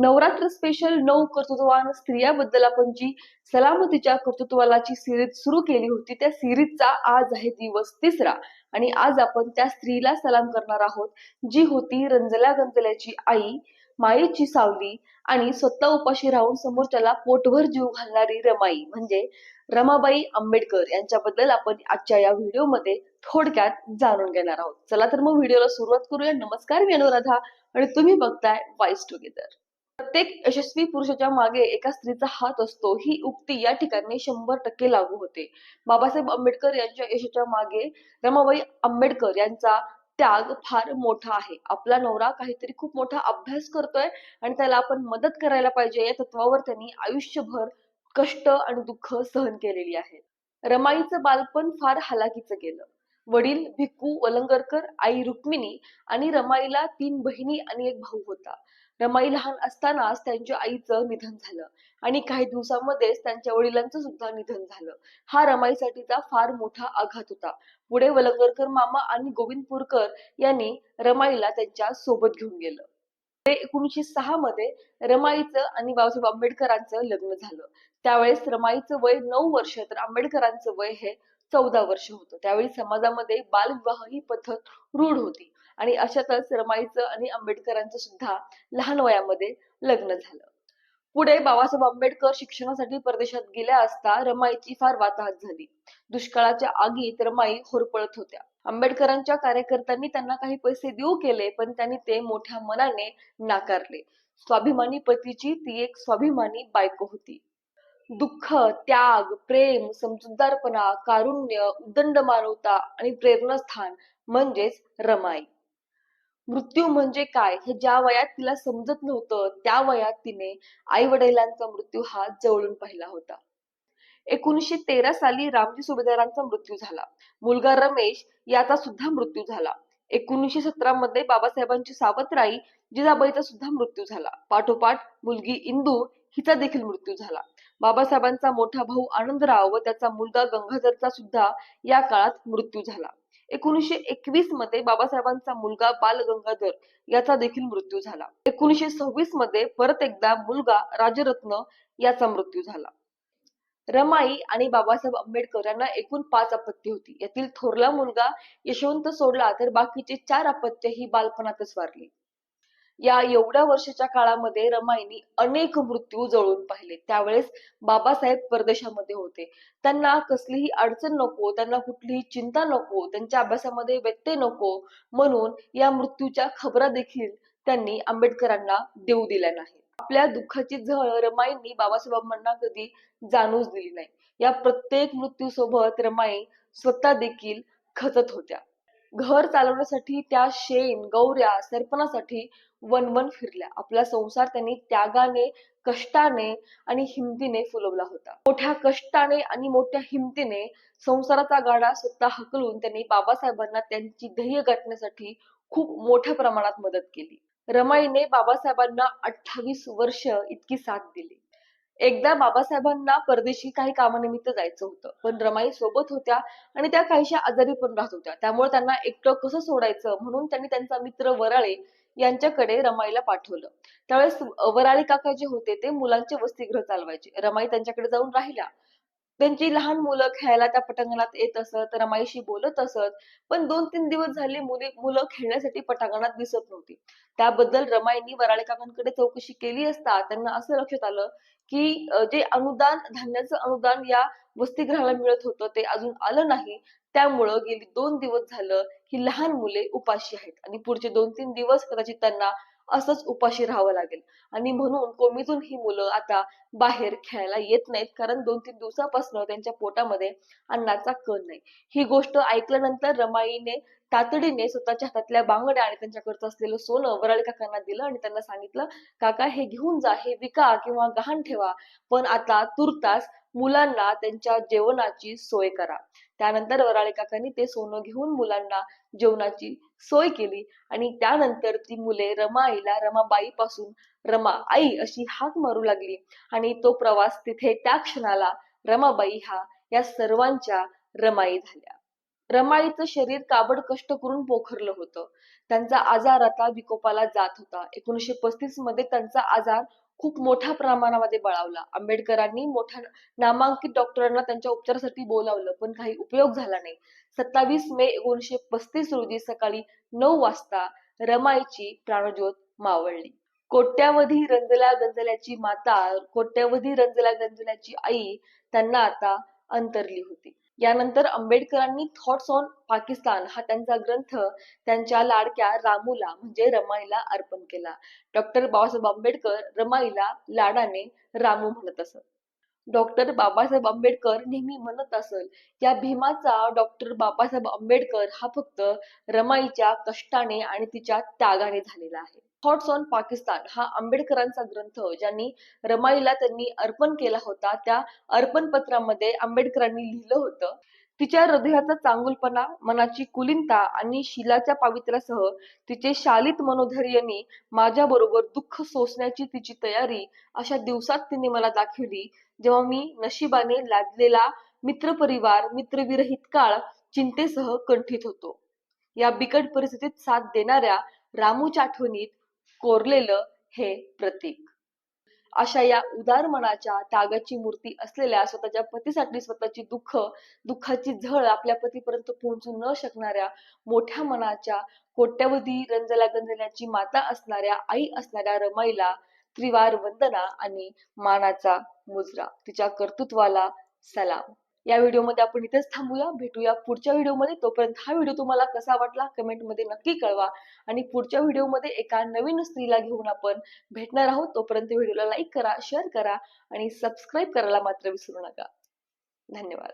Navratra special नऊ कर्तृत्ववान स्त्रियाबद्दल आपण जी सलामतीच्या कर्तृत्वालाची सिरीज सुरू केली होती त्या सिरीजचा आज आहे दिवस तिसरा. आणि आज आपण त्या स्त्रीला सलाम करणार आहोत जी होती रंजल्या गंजल्याची आई मायेची सावली आणि स्वतः उपाशी राहून समोरच्याला पोटभर जीव घालणारी रमाई म्हणजे रमाबाई आंबेडकर यांच्याबद्दल आपण आजच्या या व्हिडिओमध्ये थोडक्यात जाणून घेणार आहोत. चला तर मग व्हिडिओला सुरुवात करूया. नमस्कार मी अनुराधा आणि तुम्ही बघताय वाईस टुगेदर प्रत्येक यशस्वी पुरुषाच्या मागे एका स्त्रीचा हात असतो ही उक्ती या ठिकाणी शंभर टक्के लागू होते. बाबासाहेब आंबेडकर यांच्या यशाच्या मागे रमाबाई आंबेडकर यांचा त्याग फार मोठा आहे. आपला नवरा काहीतरी खूप मोठा अभ्यास करतोय आणि त्याला आपण मदत करायला पाहिजे या तत्वावर त्यांनी आयुष्यभर कष्ट आणि दुःख सहन केलेली आहे. रमाईचं बालपण फार हलाखीचं गेलं. वडील भिक्कू वलंगरकर आई रुक्मिणी आणि रमाईला तीन बहिणी आणि एक भाऊ होता. रमाई लहान असतानाच त्यांच्या आईचं निधन झालं. आणि काही दिवसांमध्येच त्यांच्या वडिलांचं सुद्धा निधन झालं. हा रमाईसाठीचा फार मोठा आघात होता. पुढे वलंगरकर मामा आणि गोविंदपूरकर यांनी रमाईला त्यांच्यासोबत घेऊन गेलं. ते एकोणीशे सहा मध्ये रमाईचं आणि बाबासाहेब आंबेडकरांचं लग्न झालं. त्यावेळेस रमाईचं वय नऊ वर्ष तर आंबेडकरांचं वय हे चौदा वर्ष होतं. त्यावेळी समाजामध्ये बालविवाह ही पद्धत रूढ होती. आणि अशातच रमाईचं आणि आंबेडकरांचं सुद्धा लहान वयामध्ये लग्न झालं. पुढे बाबासाहेब आंबेडकर शिक्षणासाठी परदेशात गेल्या असता रमाईची फार वाताहत झाली. दुष्काळाच्या आगीत रमाई होरपळत होत्या. आंबेडकरांच्या कार्यकर्त्यांनी त्यांना काही पैसे देऊ केले पण त्यांनी ते मोठ्या मनाने नाकारले. स्वाभिमानी पतीची ती एक स्वाभिमानी बायको होती. दुःख त्याग प्रेम समजूतदारपणा कारुण्य उदंड मानवता आणि प्रेरणास्थान म्हणजेच रमाई. मृत्यू म्हणजे काय? हे ज्या वयात तिला समजत नव्हतं त्या वयात तिने आई वडिलांचा मृत्यू हा जवळून पाहिला होता. एकोणीसशे तेरा साली रामजी सुभेदारांचा मृत्यू झाला. मुलगा रमेश याचा सुद्धा मृत्यू झाला. एकोणीसशे सतरा मध्ये बाबासाहेबांची सावतराई जिजाबाईचा सुद्धा मृत्यू झाला. पाठोपाठ मुलगी इंदू हिचा देखील मृत्यू झाला. बाबासाहेबांचा मोठा भाऊ आनंदराव व त्याचा मुलगा गंगाधरचा सुद्धा या काळात मृत्यू झाला. एकोणीसशे एकवीसमध्ये बाबासाहेबांचा मुलगा बाल गंगाधर याचा देखील मृत्यू झाला. एकोणीसशे सव्वीसमध्ये परत एकदा मुलगा राजरत्न याचा मृत्यू झाला. रमाई आणि बाबासाहेब आंबेडकर यांना एकूण पाच अपत्य होती. यातील थोरला मुलगा यशवंत सोडला तर बाकीचे चार अपत्य ही बालपणातच वारली. या एवढ्या वर्षाच्या काळामध्ये रमाईनी अनेक मृत्यू जळून पाहिले. त्यावेळेस बाबासाहेब परदेशामध्ये होते. त्यांना कसलीही अडचण नको त्यांना कुठलीही चिंता नको त्यांच्या अभ्यासामध्ये व्यत्यय नको म्हणून या मृत्यूच्या खबरा देखील त्यांनी आंबेडकरांना देऊ दिल्या नाही आपल्या दुःखाची झळ रमाईंनी बाबासाहेबांना कधी जाणूच दिली नाही. या प्रत्येक मृत्यूसोबत रमाई स्वतः देखील खचत होत्या. घर चालवण्यासाठी त्या शेण गौऱ्या सरपणासाठी वनवन फिरल्या. आपला संसार त्यांनी त्यागाने कष्टाने आणि हिमतीने फुलवला होता. मोठ्या कष्टाने आणि मोठ्या हिमतीने संसाराचा गाडा स्वतः हकलून त्यांनी बाबासाहेबांना त्यांची ध्येय गाठण्यासाठी खूप मोठ्या प्रमाणात मदत केली. रमाईने बाबासाहेबांना अठ्ठावीस वर्ष इतकी साथ दिली. एकदा बाबासाहेबांना परदेशी काही कामानिमित्त जायचं होतं. पण रमाई सोबत होत्या आणि त्या काहीशा आजारी पण राहत होत्या. त्यामुळे त्यांना एकटं कसं सोडायचं? म्हणून त्यांनी त्यांचा मित्र वराळे यांच्याकडे रमाईला पाठवलं. त्यावेळेस वराळे काका जे होते ते मुलांचे वसतिगृह चालवायचे. रमाई त्यांच्याकडे जाऊन राहिल्या. त्यांची लहान मुलं खेळायला त्या पटांगणात येत असत रमाईशी बोलत असत पण दोन तीन दिवस झाले मुली मुलं खेळण्यासाठी पटांगणात दिसत नव्हती. त्याबद्दल रमाईंनी वराळे काकांकडे चौकशी केली असता त्यांना असं लक्षात आलं की जे अनुदान धान्याचं अनुदान या वसतिगृहाला मिळत होतं ते अजून आलं नाही. त्यामुळं गेली दोन दिवस झालं ही लहान मुले उपाशी आहेत. आणि पुढचे दोन तीन दिवस कदाचित त्यांना असंच उपाशी राहावं लागेल. आणि म्हणून कोमीतून ही मुलं आता बाहेर खेळायला येत नाहीत. कारण दोन तीन दिवसापासून त्यांच्या पोटामध्ये अन्नाचा कण नाही ही गोष्ट ऐकल्यानंतर रमाईने तातडीने स्वतःच्या हातातल्या बांगड्या आणि त्यांच्याकडचं असलेलं सोनं वराळे काकांना दिलं आणि त्यांना सांगितलं काका हे घेऊन जा हे विका किंवा गहाण ठेवा. पण आता तुर्तास मुलांना त्यांच्या जेवणाची सोय करा. त्यानंतर वराळे काकांनी ते सोनं घेऊन मुलांना जेवणाची सोय केली. आणि त्यानंतर ती मुले रमा आईला रमाबाई पासून रमा आई अशी हाक मारू लागली. आणि तो प्रवास तिथे त्या क्षणाला रमाबाई हा या सर्वांच्या रमाई झाल्या. रमाईचं शरीर काबड कष्ट करून पोखरलं होतं. त्यांचा आजार आता विकोपाला जात होता. एकोणीशे पस्तीसमध्ये त्यांचा आजार खूप मोठ्या प्रमाणामध्ये बळावला. आंबेडकरांनी मोठ्या नामांकित डॉक्टरांना त्यांच्या उपचारासाठी बोलावलं पण काही उपयोग झाला नाही. सत्तावीस मे एकोणीशे पस्तीस रोजी सकाळी नऊ वाजता रमाईची प्राणज्योत मावळली. कोट्यावधी रंजल्या गंजल्याची माता कोट्यावधी रंजल्या गंजल्याची आई त्यांना आता अंतरली होती. यानंतर आंबेडकरांनी थॉट्स ऑन पाकिस्तान हा त्यांचा ग्रंथ त्यांच्या लाडक्या रामूला म्हणजे रमाईला अर्पण केला. डॉक्टर बाबासाहेब आंबेडकर रमाईला लाडाने रामू म्हणत असत. डॉक्टर बाबासाहेब आंबेडकर नेहमी म्हणत असल या भीमाचा डॉक्टर बाबासाहेब आंबेडकर हा फक्त रमाईच्या कष्टाने आणि तिच्या त्यागाने झालेला आहे. थॉट्स ऑन पाकिस्तान हा आंबेडकरांचा ग्रंथ ज्यांनी रमाईला त्यांनी अर्पण केला होता त्या अर्पण पत्रामध्ये आंबेडकरांनी लिहिलं होतं. तिच्या हृदयाचा चांगुलपणा मनाची कुलीनता आणि शिलाच्या पावित्र्यासह तिचे शालित मनोधैर्याने माझ्या बरोबर दुःख सोसण्याची तिची तयारी अशा दिवसात तिने मला दाखवली जेव्हा मी नशिबाने लादलेला मित्रपरिवार मित्रविरहित काळ चिंतेसह कंठित होतो. या बिकट परिस्थितीत साथ देणाऱ्या रामूच्या आठवणीत कोरलेलं हे प्रतीक. अशा या उदार मनाच्या त्यागाची मूर्ती असलेल्या स्वतःच्या पतीसाठी स्वतःची दुःख दुःखाची झळ आपल्या पतीपर्यंत पोहोचू न शकणाऱ्या मोठ्या मनाच्या कोट्यवधी रंजला गंजल्याची माता असणाऱ्या आई असणाऱ्या रमाईला त्रिवार वंदना आणि मानाचा मुजरा. तिच्या कर्तृत्वाला सलाम. या व्हिडिओमध्ये आपण इथेच थांबूया. भेटूया पुढच्या व्हिडिओमध्ये. तोपर्यंत हा व्हिडिओ तुम्हाला कसा वाटला कमेंटमध्ये नक्की कळवा. आणि पुढच्या व्हिडिओमध्ये एका नवीन स्त्रीला घेऊन आपण भेटणार आहोत. तोपर्यंत व्हिडिओला लाईक करा शेअर करा आणि सबस्क्राईब करायला मात्र विसरू नका. धन्यवाद.